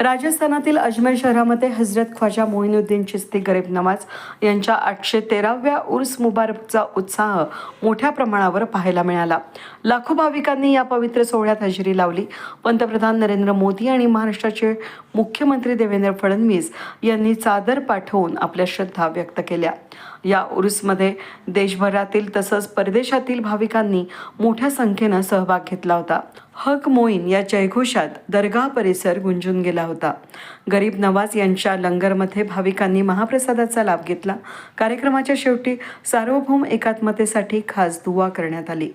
राजस्थानातील अजमेर शहरामध्ये हजरत ख्वाजा मोहिनुद्दीन चिस्ती गरीब नवाज यांच्या आठशे तेराव्या उर्स मुबारकचा उत्साह मोठ्या प्रमाणावर पाहायला मिळाला. लाखो भाविकांनी या पवित्र सोहळ्यात हजेरी लावली. पंतप्रधान नरेंद्र मोदी आणि महाराष्ट्राचे मुख्यमंत्री देवेंद्र फडणवीस यांनी चादर पाठवून आपल्या श्रद्धा व्यक्त केल्या. या उरुसमध्ये देशभरातील तसंच परदेशातील भाविकांनी मोठ्या संख्येनं सहभाग घेतला होता. हक मोईन या जयघोषात दर्गा परिसर गुंजून गेला होता. गरीब नवाज यांच्या लंगरमध्ये भाविकांनी महाप्रसादाचा लाभ घेतला. कार्यक्रमाच्या शेवटी सार्वभौम एकात्मतेसाठी खास दुवा करण्यात आली.